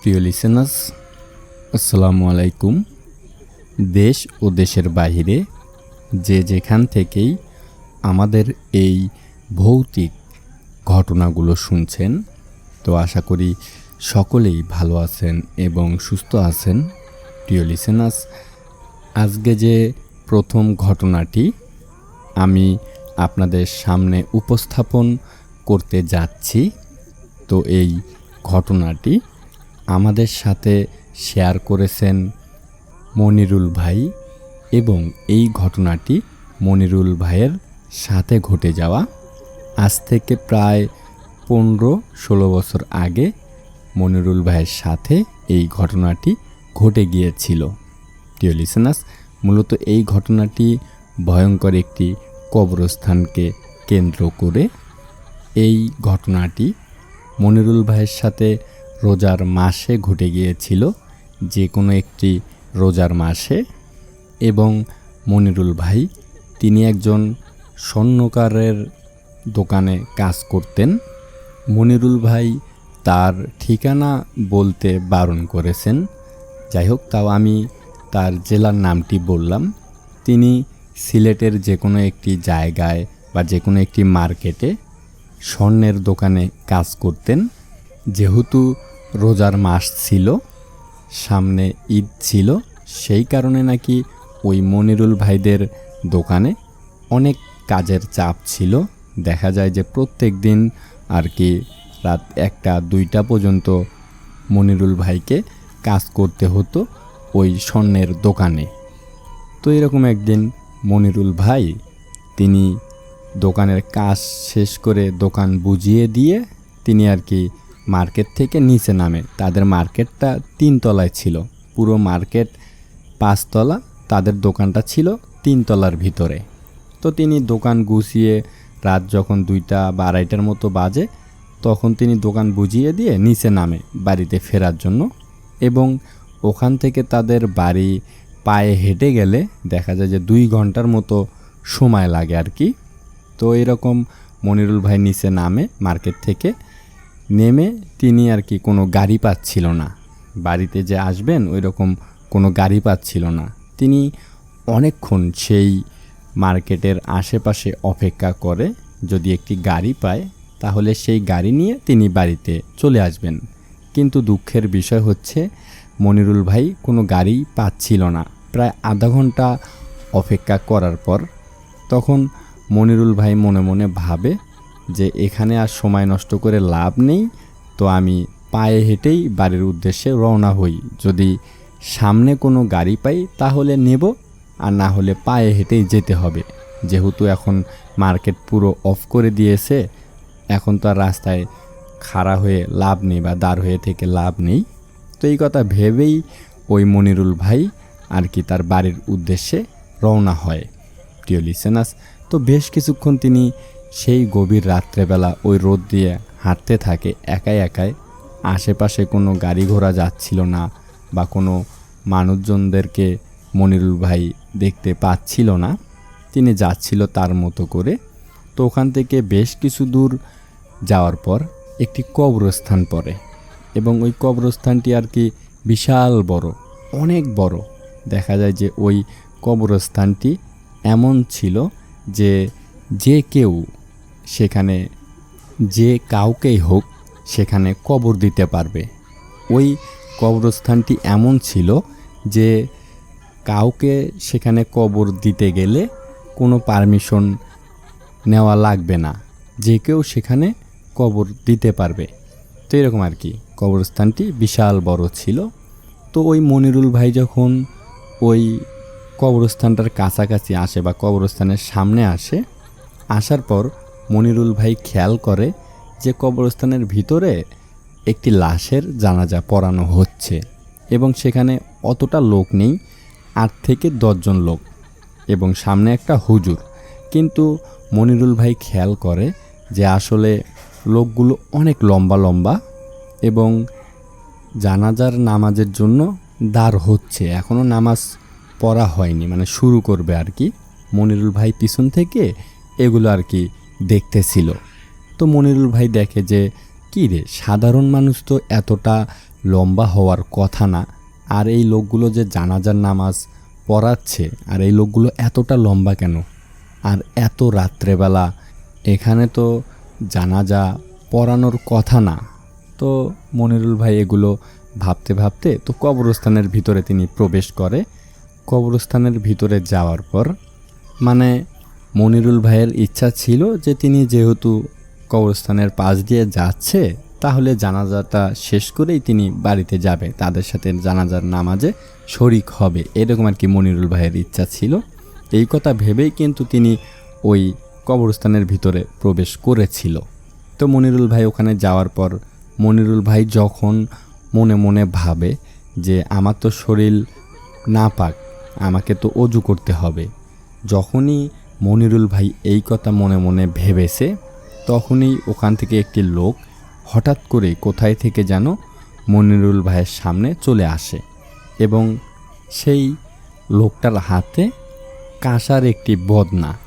প্রিয় আসসালামু আলাইকুম দেশ ও দেশের বাইরে যে যেখান থেকেই আমাদের এই ভৌতিক ঘটনাগুলো শুনছেন, তো আশা করি সকলেই ভালো আছেন এবং সুস্থ আছেন। প্রিয় লিসেনার্স আজকে যে প্রথম ঘটনাটি, আমি আপনাদের সামনে উপস্থাপন করতে যাচ্ছি। তো এই ঘটনাটি আমাদের সাথে শেয়ার করেছেন মনিরুল ভাই এবং এই ঘটনাটি মনিরুল ভাইয়ের সাথে ঘটে যাওয়া আজ থেকে প্রায় পনেরো ষোলো বছর আগে মনিরুল ভাইয়ের সাথে এই ঘটনাটি ঘটে গিয়েছিল। প্রিয় লিসেনাস মূলত এই ঘটনাটি ভয়ঙ্কর একটি কবরস্থানকে কেন্দ্র করে এই ঘটনাটি মনিরুল ভাইয়ের সাথে রোজার মাসে ঘটে গিয়েছিল, যে কোনো একটি রোজার মাসে। এবং মনিরুল ভাই, তিনি একজন স্বর্ণকারের দোকানে কাজ করতেন। মনিরুল ভাই তার ঠিকানা বলতে বারণ করেছেন। যাই হোক, তাও আমি তার জেলার নামটি বললাম। তিনি সিলেটের যে কোনো একটি জায়গায় বা যে কোনো একটি মার্কেটে স্বর্ণের দোকানে কাজ করতেন। যেহেতু রোজার মাস ছিল, সামনে ঈদ ছিল, সেই কারণে নাকি ওই মনিরুল ভাইদের দোকানে অনেক কাজের চাপ ছিল। দেখা যায় যে প্রত্যেক দিন আর কি রাত একটা, দুইটা পর্যন্ত মনিরুল ভাইকে কাজ করতে হতো ওই স্বর্ণের দোকানে। তো এরকম একদিন মনিরুল ভাই, তিনি দোকানের কাজ শেষ করে দোকান বুঝিয়ে দিয়ে তিনি আর কি মার্কেট থেকে নিচে নামে। তাদের মার্কেটটা তিনতলায় ছিল। পুরো মার্কেট পাঁচতলা, তাদের দোকানটা ছিল তিনতলার ভিতরে। তো তিনি দোকান গুছিয়ে রাত যখন দুইটা বা আড়াইটার মতো বাজে, তখন তিনি দোকান বুঝিয়ে দিয়ে নিচে নামে বাড়িতে ফেরার জন্য। এবং ওখান থেকে তাদের বাড়ি পায়ে হেঁটে গেলে দেখা যায় যে দুই ঘণ্টার মতো সময় লাগে আর কি। তো এরকম মনিরুল ভাই নিচে নামে, মার্কেট থেকে নেমে তিনি আর কি কোনো গাড়ি পাচ্ছিল না। বাড়িতে যে আসবেন ওই রকম কোনো গাড়ি পাচ্ছিল না। তিনি অনেকক্ষণ সেই মার্কেটের আশেপাশে অপেক্ষা করে, যদি একটি গাড়ি পায়, তাহলে সেই গাড়ি নিয়ে তিনি বাড়িতে চলে আসবেন। কিন্তু দুঃখের বিষয় হচ্ছে, মনিরুল ভাই কোনো গাড়ি পাচ্ছিল না। প্রায় আধা ঘণ্টা অপেক্ষা করার পর তখন মনিরুল ভাই মনে মনে ভাবে যে এখানে আর সময় নষ্ট করে লাভ নেই, তো আমি পায়ে হেঁটেই বাড়ির উদ্দেশ্যে রওনা হই। যদি সামনে কোনো গাড়ি পাই তাহলে নেব, আর না হলে পায়ে হেঁটেই যেতে হবে। যেহেতু এখন মার্কেট পুরো অফ করে দিয়েছে, এখন তো আর রাস্তায় খাড়া হয়ে লাভ নেই বা দাঁড় হয়ে থেকে লাভ নেই। তো এই কথা ভেবেই ওই মনিরুল ভাই আর কি তার বাড়ির উদ্দেশ্যে রওনা হয়। প্রিয় লিসেনাস তো বেশ কিছুক্ষণ তিনি সেই গভীর রাত্রেবেলা ওই রোদ দিয়ে হাঁটতে থাকে, একাই একাই। আশেপাশে কোনো গাড়ি ঘোড়া যাচ্ছিল না বা কোনো মানুষজনদেরকে মনিরুল ভাই দেখতে পাচ্ছিল না। তিনি যাচ্ছিল তার মতো করে। তো ওখান থেকে বেশ কিছু দূর যাওয়ার পর একটি কবরস্থান পড়ে এবং ওই কবরস্থানটি আর কি বিশাল বড়, অনেক বড়। দেখা যায় যে ওই কবরস্থানটি এমন ছিল যে যে কেউ সেখানে যে কাউকেই হোক সেখানে কবর দিতে পারবে। ওই কবরস্থানটি এমন ছিল যে কাউকে সেখানে কবর দিতে গেলে কোনো পারমিশন নেওয়া লাগবে না। যে কেউ সেখানে কবর দিতে পারবে। তো এরকম আর কি। কবরস্থানটি বিশাল বড় ছিল। তো ওই মনিরুল ভাই যখন ওই কবরস্থানটার কাছাকাছি আসে বা কবরস্থানের সামনে আসে, আসার পর মনিরুল ভাই খেয়াল করে যে কবরস্থানের ভিতরে একটি লাশের জানাজা পড়ানো হচ্ছে এবং সেখানে অতটা লোক নেই, আট থেকে দশজন লোক এবং সামনে একটা হুজুর। কিন্তু মনিরুল ভাই খেয়াল করে যে আসলে লোকগুলো অনেক লম্বা লম্বা এবং জানাজার নামাজের জন্য দাঁড় হচ্ছে। এখনও নামাজ পড়া হয়নি মানে শুরু করবে আর কি। মনিরুল ভাই পিছন থেকে এগুলো আর কি দেখতেছিল। তো মনিরুল ভাই দেখে যে, কী রে, সাধারণ মানুষ তো এতটা লম্বা হওয়ার কথা না। আর এই লোকগুলো যে জানাজার নামাজ পড়াচ্ছে, আর এই লোকগুলো এতটা লম্বা কেন? আর এত রাত্রেবেলা এখানে তো জানাজা পড়ানোর কথা না। তো মনিরুল ভাই এগুলো ভাবতে ভাবতে তো কবরস্থানের ভিতরে তিনি প্রবেশ করে। কবরস্থানের ভিতরে যাওয়ার পর মানে মনিরুল ভাইয়ের ইচ্ছা ছিল যে তিনি যেহেতু কবরস্থানের পাশ দিয়ে যাচ্ছে, তাহলে জানাজাটা শেষ করেই তিনি বাড়িতে যাবে, তাদের সাথে জানাজার নামাজে শরিক হবে, এরকম আর কি মনিরুল ভাইয়ের ইচ্ছা ছিল। এই কথা ভেবেই কিন্তু তিনি ওই কবরস্থানের ভিতরে প্রবেশ করেছিল। তো মনিরুল ভাই ওখানে যাওয়ার পর, মনিরুল ভাই যখন মনে মনে ভাবে যে আমার তো শরীর না পাক, আমাকে তো অজু করতে হবে। যখনই মনিরুল ভাই এই কথা মনে মনে ভেবেছে, তখনই ওখান থেকে একটি লোক হঠাৎ করে কোথায় থেকে যেন মনিরুল ভাইয়ের সামনে চলে আসে এবং সেই লোকটার হাতে কাঁসার একটি বদনা।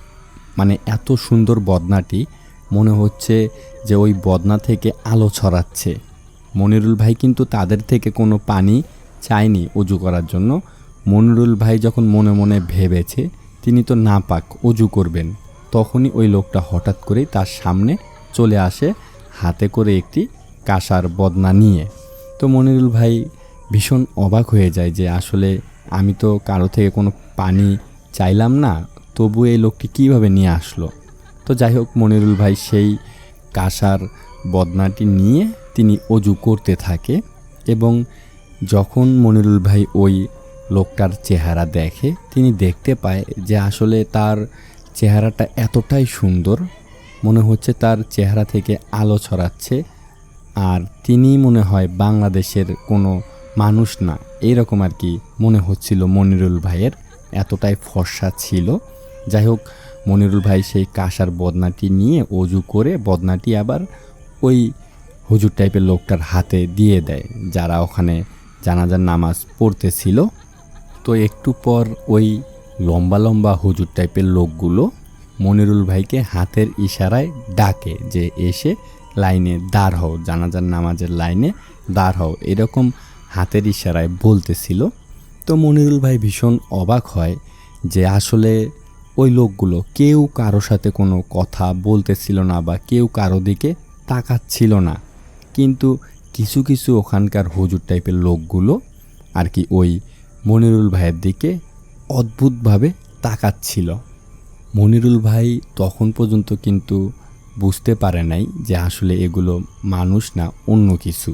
মানে এত সুন্দর বদনাটি মনে হচ্ছে যে ওই বদনা থেকে আলো ছড়াচ্ছে। মনিরুল ভাই কিন্তু তাদের থেকে কোনো পানি চায়নি অজু করার জন্য। মনিরুল ভাই যখন মনে মনে ভেবেছে, তিনি তো না পাক অজু করবেন। তখনই ওই লোকটা হঠাৎ করেই তার সামনে চলে আসে, হাতে করে একটি কাঁসার বদনা নিয়ে। তো মনিরুল ভাই ভীষণ অবাক হয়ে যায় যে, আসলে আমি তো কারও থেকে কোনো পানি চাইলাম না, তবু এই লোকটি কীভাবে নিয়ে আসলো? তো যাই হোক, মনিরুল ভাই সেই কাঁসার বদনাটি নিয়ে তিনি অজু করতে থাকে এবং যখন মনিরুল ভাই ওই লোকটার চেহারা দেখে, তিনি দেখতে পায় যে আসলে তার চেহারাটা এতটাই সুন্দর, মনে হচ্ছে তার চেহারা থেকে আলো ছড়াচ্ছে, আর তিনি মনে হয় বাংলাদেশের কোনো মানুষ না। এইরকম আর কি মনে হচ্ছিল মনিরুল ভাইয়ের, এতটাই ফর্সা ছিল। যাই হোক, মনিরুল ভাই সেই কাঁসার বদনাটি নিয়ে অজু করে বদনাটি আবার ওই হুজুর টাইপের লোকটার হাতে দিয়ে দেয়, যারা ওখানে জানাজার নামাজ পড়তেছিল। তো একটু পর ওই লম্বা লম্বা হুজুর টাইপের লোকগুলো মনিরুল ভাইকে হাতের ইশারায় ডাকে যে এসে লাইনে দাঁড় হও, জানাজার নামাজের লাইনে দাঁড় হও, এরকম হাতের ইশারায় বলতেছিল। তো মনিরুল ভাই ভীষণ অবাক হয় যে আসলে ওই লোকগুলো কেউ কারও সাথে কোনো কথা বলতেছিল না বা কেউ কারও দিকে তাকাচ্ছিল না। কিন্তু কিছু কিছু ওখানকার হুজুর টাইপের লোকগুলো আর কি ওই মনিরুল ভাইয়ের দিকে অদ্ভুতভাবে তাকাচ্ছিল। মনিরুল ভাই তখন পর্যন্ত কিন্তু বুঝতে পারে নাই যে আসলে এগুলো মানুষ না, অন্য কিছু।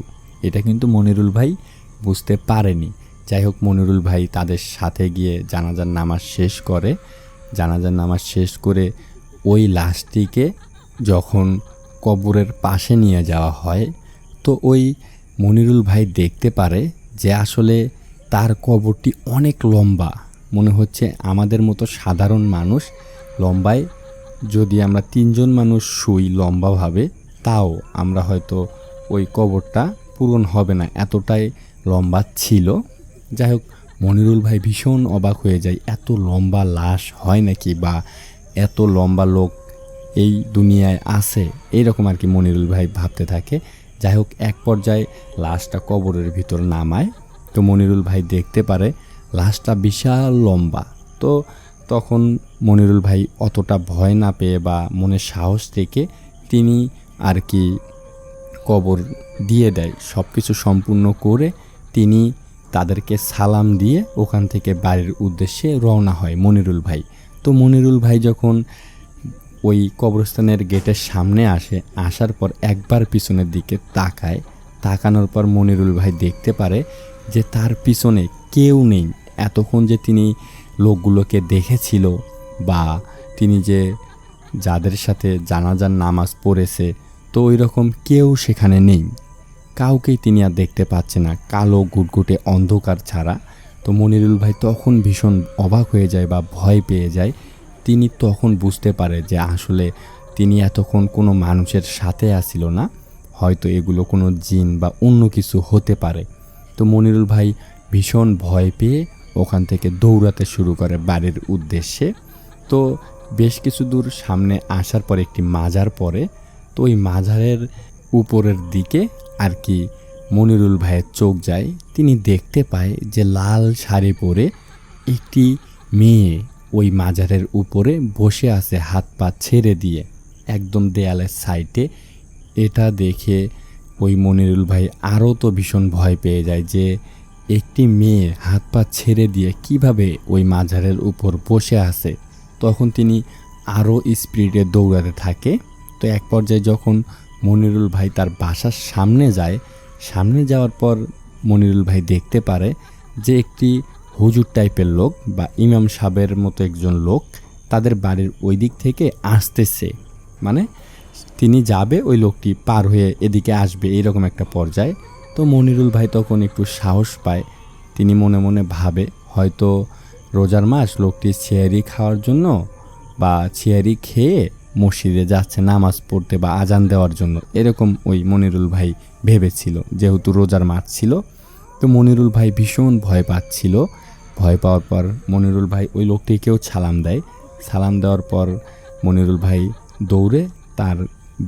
এটা কিন্তু মনিরুল ভাই বুঝতে পারেনি। যাই হোক, মনিরুল ভাই তাদের সাথে গিয়ে জানাজার নামাজ শেষ করে, জানাজার নামাজ শেষ করে ওই লাশটিকে যখন কবরের পাশে নিয়ে যাওয়া হয় তো ওই মনিরুল ভাই দেখতে পারে যে আসলে তার কবরটি অনেক লম্বা। মনে হচ্ছে আমাদের মতো সাধারণ মানুষ লম্বায় যদি আমরা তিনজন মানুষ শুই লম্বাভাবে, তাও আমরা হয়তো ওই কবরটা পূরণ হবে না, এতটাই লম্বা ছিল। যাই হোক, মনিরুল ভাই ভীষণ অবাক হয়ে যায়, এত লম্বা লাশ হয় নাকি বা এত লম্বা লোক এই দুনিয়ায় আছে? এইরকম আর কি মনিরুল ভাই ভাবতে থাকে। যাই হোক এক পর্যায়ে লাশটা কবরের ভিতর নামায়। তো মনিরুল ভাই দেখতে পারে লাশটা বিশাল লম্বা। তো তখন মনিরুল ভাই অতটা ভয় না পেয়ে বা মনে সাহস থেকে তিনি আর কি কবর দিয়ে দেয়। সব কিছু সম্পূর্ণ করে তিনি তাদেরকে সালাম দিয়ে ওখান থেকে বাড়ির উদ্দেশ্যে রওনা হয় মনিরুল ভাই। তো মনিরুল ভাই যখন ওই কবরস্থানের গেটের সামনে আসে, আসার পর একবার পিছনের দিকে তাকায়। তাকানোর পর মনিরুল ভাই দেখতে পারে যে তার পিছনে কেউ নেই। এতক্ষণ যে তিনি লোকগুলোকে দেখেছিল বা তিনি যে যাদের সাথে জানাজার নামাজ পড়েছে, তো ওই রকম কেউ সেখানে নেই। কাউকেই তিনি আর দেখতে পাচ্ছে না, কালো গুটগুটে অন্ধকার ছাড়া। তো মনিরুল ভাই তখন ভীষণ অবাক হয়ে যায় বা ভয় পেয়ে যায় তিনি তখন বুঝতে পারে যে আসলে তিনি এতক্ষণ কোনো মানুষের সাথে আসিল না। হয়তো এগুলো কোনো জিন বা অন্য কিছু হতে পারে। তো মনিরুল ভাই ভীষণ ভয় পেয়ে ওখান থেকে দৌড়াতে শুরু করে বাড়ির উদ্দেশ্যে। তো বেশ কিছু দূর সামনে আসার পর একটি মাজার পরে তো ওই মাজারের উপরের দিকে আর কি মনিরুল ভাইয়ের চোখ যায়। তিনি দেখতে পায় যে লাল শাড়ি পরে একটি মেয়ে ওই মাজারের উপরে বসে আছে, হাত পা ছেড়ে দিয়ে। একদম দেয়ালের সাইডে। এটা দেখে ওই মনিরুল ভাই আরও তো ভীষণ ভয় পেয়ে যায় যে একটি মেয়ে হাত পা ছেড়ে দিয়ে কীভাবে ওই মাজারের উপর বসে আছে। তখন তিনি আরও স্পিডে দৌড়াতে থাকে। তো এক পর্যায়ে যখন মনিরুল ভাই তার বাসার সামনে যায়, সামনে যাওয়ার পর মনিরুল ভাই দেখতে পারে যে একটি হুজুর টাইপের লোক বা ইমাম সাহেবের মতো একজন লোক তাদের বাড়ির ওই দিক থেকে আসতেছে। মানে তিনি যাবে, ওই লোকটি পার হয়ে এদিকে আসবে এইরকম একটা পর্যায়ে। তো মনিরুল ভাই তখন একটু সাহস পায়। তিনি মনে মনে ভাবে, হয়তো রোজার মাস লোকটি ছিয়ারি খাওয়ার জন্য বা ছিয়ারি খেয়ে মসজিদে যাচ্ছে নামাজ পড়তে বা আজান দেওয়ার জন্য। এরকম ওই মনিরুল ভাই ভেবেছিল, যেহেতু রোজার মাস ছিল। তো মনিরুল ভাই ভীষণ ভয় পাচ্ছিল ভয় পাওয়ার পর মনিরুল ভাই ওই লোকটিকেও সালাম দেয়। সালাম দেওয়ার পর মনিরুল ভাই দৌড়ে তার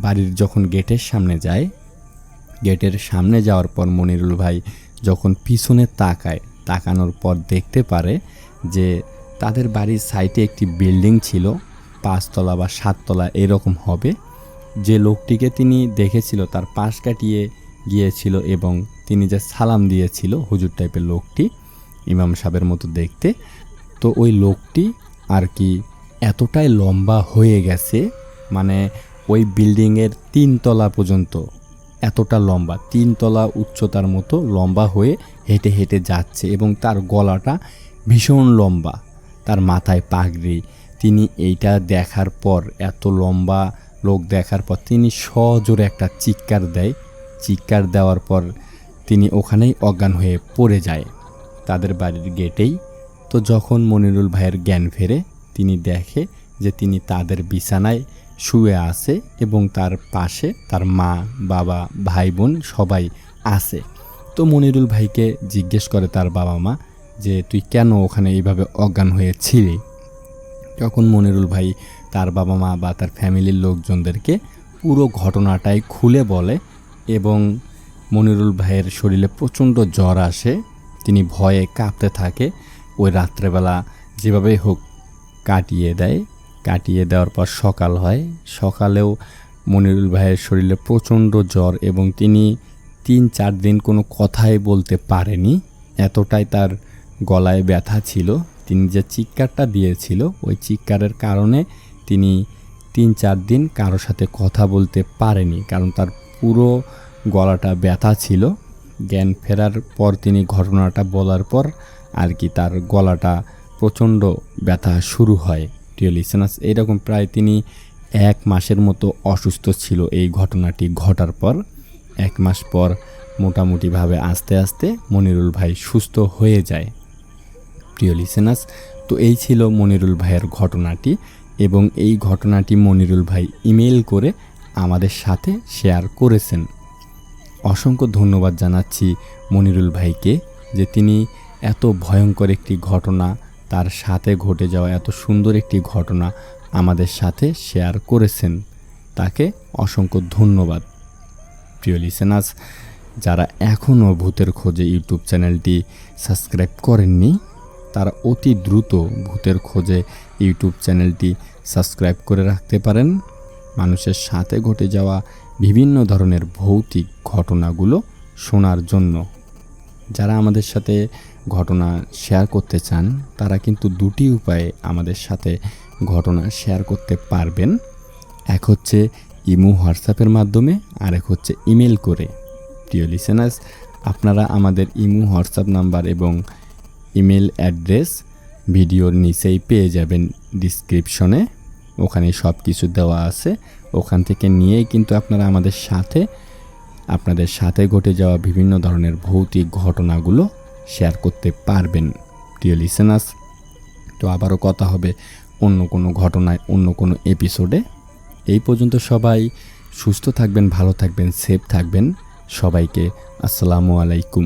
বাড়ির যখন গেটের সামনে যায়, গেটের সামনে যাওয়ার পর মনিরুল ভাই যখন পিছনে তাকায়, তাকানোর পর দেখতে পারে যে তাদের বাড়ির সাইটে একটি বিল্ডিং ছিল, পাঁচতলা বা সাততলা এরকম হবে। যে লোকটিকে তিনি দেখেছিল তার পাশ কাটিয়ে গিয়েছিল এবং তিনি যে সালাম দিয়েছিল হুজুর টাইপের লোকটি ইমাম সাহেবের মতো দেখতে। তো ওই লোকটি আর কি এতটাই লম্বা হয়ে গেছে মানে ওই বিল্ডিংয়ের তিনতলা পর্যন্ত এতটা লম্বা, তিনতলা উচ্চতার মতো লম্বা হয়ে হেঁটে হেঁটে যাচ্ছে এবং তার গলাটা ভীষণ লম্বা, তার মাথায় পাগড়ি। তিনি এইটা দেখার পর, এত লম্বা লোক দেখার পর তিনি সজোরে একটা চিৎকার দেয়। চিৎকার দেওয়ার পর তিনি ওখানেই অজ্ঞান হয়ে পড়ে যায়। তাদের বাড়ির গেটেই। তো যখন মনিরুল ভাইয়ের জ্ঞান ফেরে, তিনি দেখে যে তিনি তাদের বিছানায় শুয়ে আছে এবং তার পাশে তার মা, বাবা, ভাই বোন সবাই আছে। তো মনিরুল ভাইকে জিজ্ঞেস করে তার বাবা মা যে, তুই কেন ওখানে এইভাবে অজ্ঞান হয়েছিলি তখন মনিরুল ভাই তার বাবা মা বা তার ফ্যামিলির লোকজনদেরকে পুরো ঘটনাটাই খুলে বলে এবং মনিরুল ভাইয়ের শরীরে প্রচণ্ড জ্বর আসে। তিনি ভয়ে কাঁপতে থাকে। ওই রাত্রেবেলা যেভাবেই হোক কাটিয়ে দেয়। কাটিয়ে দেওয়ার পর সকাল হয়। সকালেও মনিরুল ভাইয়ের শরীরে প্রচণ্ড জ্বর এবং তিনি তিন চার দিন কোনো কথাই বলতে পারেনি। এতটাই তার গলায় ব্যথা ছিল। তিনি যে চিৎকারটা দিয়েছিল, ওই চিৎকারের কারণে তিনি তিন চার দিন কারোর সাথে কথা বলতে পারেনি। কারণ তার পুরো গলাটা ব্যথা ছিল। জ্ঞান ফেরার পর তিনি ঘটনাটা বলার পর আর কি তার গলাটা প্রচণ্ড ব্যথা শুরু হয়। প্রিয় লিসেনাস এইরকম প্রায় তিনি এক মাসের মতো অসুস্থ ছিল এই ঘটনাটি ঘটার পর। এক মাস পর মোটামুটিভাবে আস্তে আস্তে মনিরুল ভাই সুস্থ হয়ে যায়। প্রিয় লিসেনাস তো এই ছিল মনিরুল ভাইয়ের ঘটনাটি এবং এই ঘটনাটি মনিরুল ভাই ইমেল করে আমাদের সাথে শেয়ার করেছেন। অসংখ্য ধন্যবাদ জানাচ্ছি মনিরুল ভাইকে যে তিনি এত ভয়ঙ্কর একটি ঘটনা, তার সাথে ঘটে যাওয়া এত সুন্দর একটি ঘটনা আমাদের সাথে শেয়ার করেছেন। তাকে অসংখ্য ধন্যবাদ। প্রিয় লিসেনাস যারা এখনও ভূতের খোঁজে ইউটিউব চ্যানেলটি সাবস্ক্রাইব করেননি, তারা অতি দ্রুত ভূতের খোঁজে ইউটিউব চ্যানেলটি সাবস্ক্রাইব করে রাখতে পারেন। মানুষের সাথে ঘটে যাওয়া বিভিন্ন ধরনের ভৌতিক ঘটনাগুলো শোনার জন্য। যারা আমাদের সাথে ঘটনা শেয়ার করতে চান, তারা কিন্তু দুটি উপায়ে আমাদের সাথে ঘটনা শেয়ার করতে পারবেন। এক হচ্ছে ইমো হোয়াটসঅ্যাপের মাধ্যমে আর এক হচ্ছে ইমেল করে। প্রিয় লিসেনার্স আপনারা আমাদের ইমো হোয়াটসঅ্যাপ নাম্বার এবং ইমেল অ্যাড্রেস ভিডিওর নিচেই পেয়ে যাবেন ডিসক্রিপশনে ওখানে সব কিছু দেওয়া আছে। ওখান থেকে নিয়েই কিন্তু আপনারা আমাদের সাথে, আপনাদের সাথে ঘটে যাওয়া বিভিন্ন ধরনের ভৌতিক ঘটনাগুলো শেয়ার করতে পারবেন প্রিয় লিসেনার্স তো আবারও কথা হবে অন্য কোনো ঘটনায়, অন্য কোনো এপিসোডে এই পর্যন্ত সবাই সুস্থ থাকবেন, ভালো থাকবেন সেফ থাকবেন। সবাইকে আসসালামু আলাইকুম।